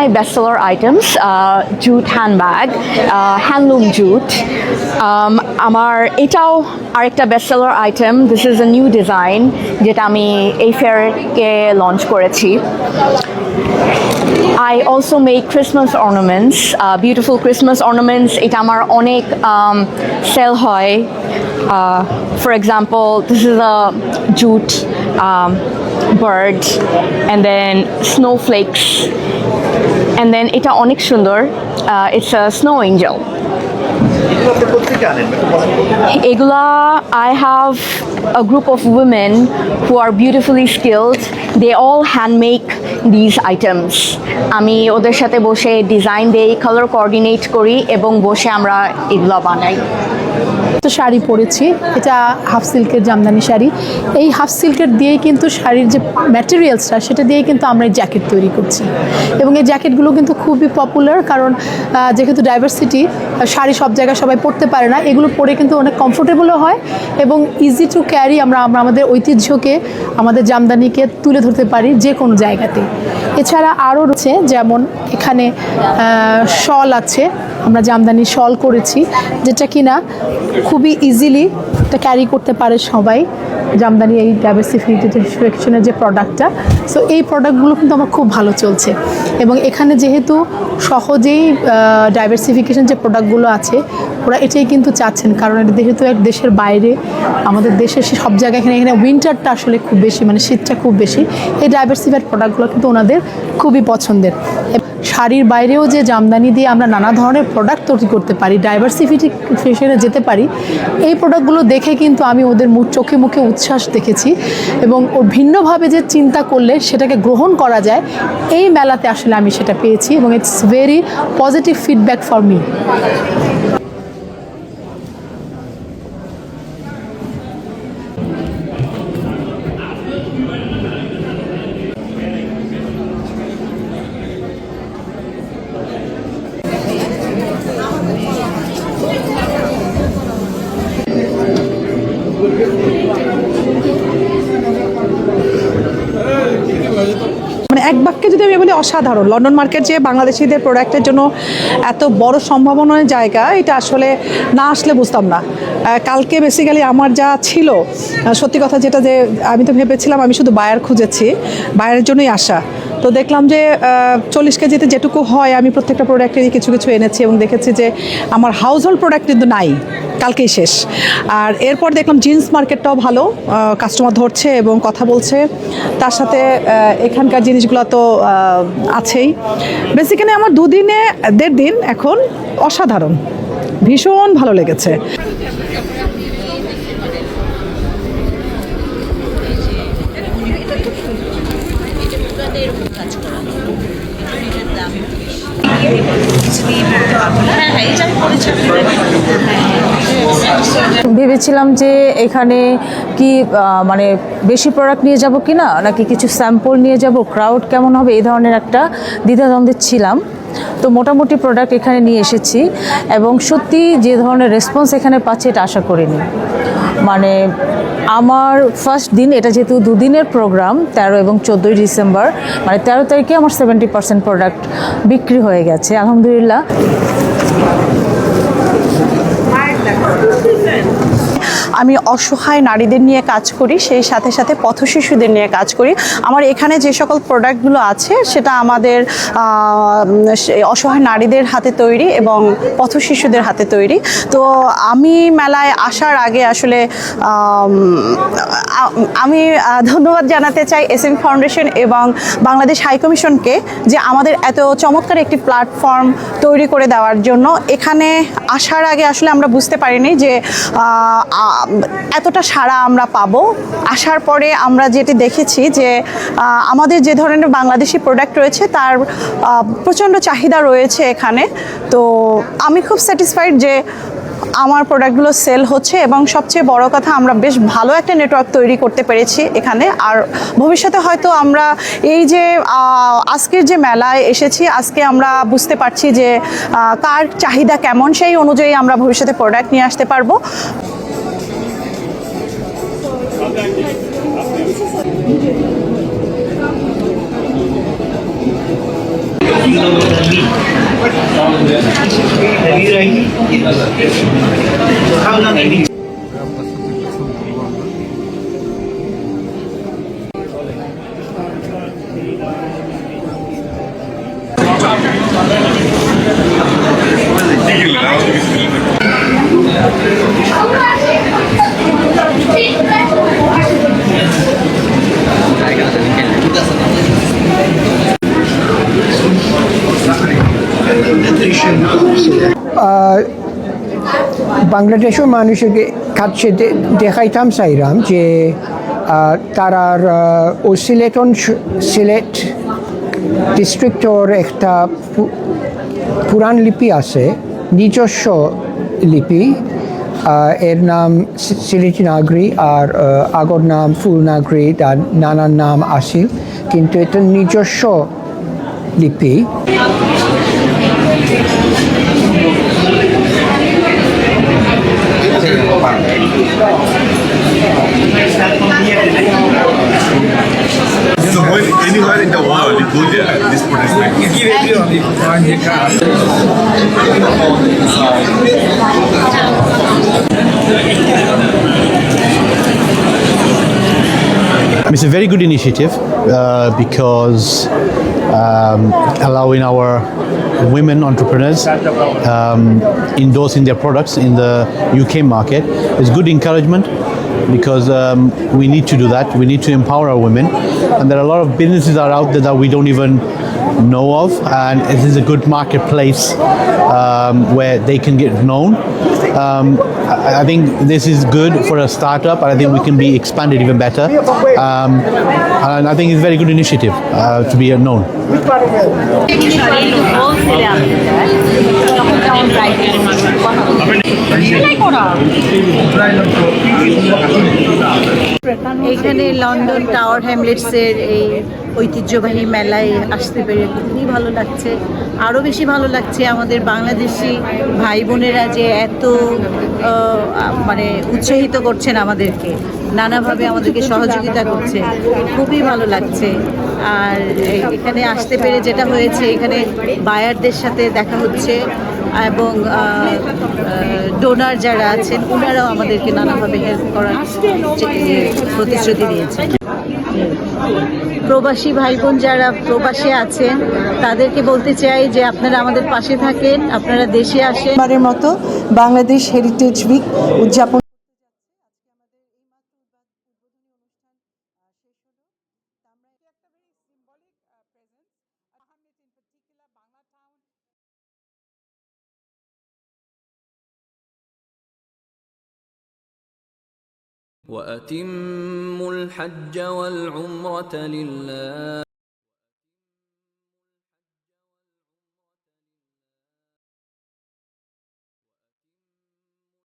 my bestseller items uh, jute handbag, uh, handloom jute. Um, আমার এটাও আরেকটা bestseller item. This is a new design যেটা আমি এই ফেয়ারকে লঞ্চ করেছি I also make Christmas ornaments, uh, beautiful Christmas ornaments. এটা আমার অনেক um, sell হয়. Uh, for example, this is a jute um, bird, and then snowflakes, and then এটা অনেক সুন্দর. Uh, it's a snow angel. এগুলো I have a group of women who are beautifully skilled. They all hand make these items. আমি ওদের সাথে বসে design দেই colour coordinate করি এবং বসে আমরা এগুলা বানাই তো শাড়ি পরেছি। এটা হাফ সিল্কের জামদানি শাড়ি। এই হাফ সিল্কের দিয়েই কিন্তু শাড়ির যে ম্যাটেরিয়ালসটা সেটা দিয়েই কিন্তু আমরা এই জ্যাকেট তৈরি করছি। এবং এই জ্যাকেটগুলো কিন্তু খুবই পপুলার কারণ যেহেতু ডাইভার্সিটি শাড়ি সব জায়গায় সবাই পরতে পারে না। এগুলো পরে কিন্তু অনেক কমফোর্টেবলও হয় এবং ইজি টু ক্যারি আমরা আমরা আমাদের ঐতিহ্যকে, আমাদের জামদানিকে তুলে ধরতে পারি যে কোনো জায়গাতে এছাড়া আরও রয়েছে যেমন এখানে শল আছে। আমরা জামদানি শল করেছি, যেটা কিনা খুবই ইজিলি এটা ক্যারি করতে পারে সবাই জামদানি এই ডাইভার্সিফিকেশনের যে প্রোডাক্টটা সো এই প্রোডাক্টগুলো কিন্তু আমার খুব ভালো চলছে। এবং এখানে যেহেতু সহজেই ডাইভার্সিফিকেশন যে প্রোডাক্টগুলো আছে, ওরা এটাই কিন্তু চাচ্ছেন। কারণ এটা যেহেতু এক দেশের বাইরে, আমাদের দেশের সব জায়গায় এখানে এখানে উইন্টারটা আসলে খুব বেশি মানে শীতটা খুব বেশি। এই ডাইভার্সিফাইড প্রোডাক্টগুলো কিন্তু ওনাদের খুবই পছন্দের। শাড়ির বাইরেও যে জামদানি দিয়ে আমরা নানা ধরনের প্রোডাক্ট তৈরি করতে পারি ডাইভার্সিফিকেশনে যেতে পারি, এই প্রোডাক্টগুলো দেখে কিন্তু আমি ওদের মুখ চোখে মুখে উচ্ছ্বাস দেখেছি এবং ও ভিন্নভাবে যে চিন্তা করলে সেটাকে গ্রহণ করা যায়, এই মেলাতে আসলে আমি সেটা পেয়েছি এবং it's very positive feedback for me বাক্যে যদি আমি বলি অসাধারণ। লন্ডন মার্কেট যে বাংলাদেশিদের প্রোডাক্টের জন্য এত বড় সম্ভাবনার জায়গা, এটা আসলে না আসলে বুঝতাম না। কালকে বেসিক্যালি আমার যা ছিল সত্যি কথা যেটা যে আমি তো ভেবেছিলাম আমি শুধু বায়ার খুঁজেছি। বায়ারের জন্যই আসা তো দেখলাম যে চল্লিশ কেজিতে যেটুকু হয়, আমি প্রত্যেকটা প্রোডাক্টেরই কিছু কিছু এনেছি এবং দেখেছি যে, আমার হাউস হোল্ড প্রোডাক্ট কিন্তু নাই, কালকেই শেষ। আর এরপর দেখলাম জিন্স মার্কেটটাও ভালো কাস্টমার ধরছে এবং কথা বলছে। তার সাথে এখানকার জিনিসগুলো তো আছেই। বেসিক্যালি আমার দুদিনে, দেড় দিন এখন অসাধারণ, ভীষণ ভালো লেগেছে। ভেবেছিলাম যে এখানে কি মানে বেশি প্রোডাক্ট নিয়ে যাব কি না নাকি কিছু স্যাম্পল নিয়ে যাব? ক্রাউড কেমন হবে? এই ধরনের একটা দ্বিধাদ্বন্দ্বে ছিলাম। তো মোটামুটি প্রোডাক্ট এখানে নিয়ে এসেছি এবং সত্যি যে ধরনের রেসপন্স এখানে পাচ্ছি এটা আশা করিনি। মানে আমার ফার্স্ট দিন, এটা যেহেতু দুদিনের প্রোগ্রাম তেরো এবং চোদ্দোই ডিসেম্বর মানে তেরো তারিখে আমার সেভেন্টি পার্সেন্ট প্রোডাক্ট বিক্রি হয়ে গেছে, আলহামদুলিল্লাহ। আমি অসহায় নারীদের নিয়ে কাজ করি, সেই সাথে সাথে পথশিশুদের নিয়ে কাজ করি। আমার এখানে যে সকল প্রোডাক্টগুলো আছে, সেটা আমাদের অসহায় নারীদের হাতে তৈরি এবং পথশিশুদের হাতে তৈরি। তো আমি মেলায় আসার আগে আসলে, আমি ধন্যবাদ জানাতে চাই এস এম ফাউন্ডেশন এবং বাংলাদেশ হাইকমিশনকে যে আমাদের এত চমৎকার একটি প্ল্যাটফর্ম তৈরি করে দেওয়ার জন্য। এখানে আসার আগে আসলে আমরা বুঝতে পারিনি যে এতটা সাড়া আমরা পাবো। আসার পরে আমরা যেটি দেখেছি যে আমাদের যে ধরনের বাংলাদেশি প্রোডাক্ট রয়েছে, তার প্রচণ্ড চাহিদা রয়েছে এখানে। তো আমি খুব স্যাটিসফাইড যে আমার প্রোডাক্টগুলো সেল হচ্ছে এবং সবচেয়ে বড় কথা, আমরা বেশ ভালো একটা নেটওয়ার্ক তৈরি করতে পেরেছি এখানে। আর ভবিষ্যতে হয়তো আমরা এই যে আজকের যে মেলায় এসেছি, আজকে আমরা বুঝতে পারছি যে কার চাহিদা কেমন, সেই অনুযায়ী আমরা ভবিষ্যতে প্রোডাক্ট নিয়ে আসতে পারব। Uh, বাংলাদেশের মানুষকে কাছে দেখাইতাম চাইলাম যে তারার ও সিলেটন সিলেট ডিস্ট্রিক্টর একটা পুরাণ লিপি আছে, নিজস্ব লিপি এর নাম সিলেটি নাগরি আর আগর নাম ফুল নাগরি, তার নানান নাম আসিল কিন্তু এটা নিজস্ব লিপি। So going anywhere in the world, you go there, this product is like It's a very good initiative uh, because um, allowing our women entrepreneurs um, endorsing their products in the UK market is good encouragement because um, we need to do that. We need to empower our women, and there are a lot of businesses that are out there that we don't even know of, and it is a good marketplace um, where they can get known. Um, I, think this is good for a startup, and I think we can be expanded even better. Um, and I think it's a very good initiative uh, to be known. এখানে London tower হ্যামলেটসের এই ঐতিহ্যবাহী মেলায় আসতে পেরে খুবই ভালো লাগছে। আরও বেশি ভালো লাগছে আমাদের বাংলাদেশি ভাই বোনেরা যে এত মানে উৎসাহিত করছেন আমাদেরকে, নানাভাবে আমাদেরকে সহযোগিতা করছে। খুবই ভালো লাগছে। আর এখানে আসতে পেরে যেটা হয়েছে, এখানে বায়ারদের সাথে দেখা হচ্ছে। এবং ডোনার যারা আছেন ওনারাও আমাদেরকে নানাভাবে হেল্প করার প্রতিশ্রুতি দিয়েছেন। প্রবাসী ভাই বোন যারা প্রবাসে আছেন, তাদেরকে বলতে চাই যে আপনারা আমাদের পাশে থাকেন, আপনারা দেশে আসেন। মতো বাংলাদেশ হেরিটেজ উইক উদযাপন وأتموا الحج والعمرة لله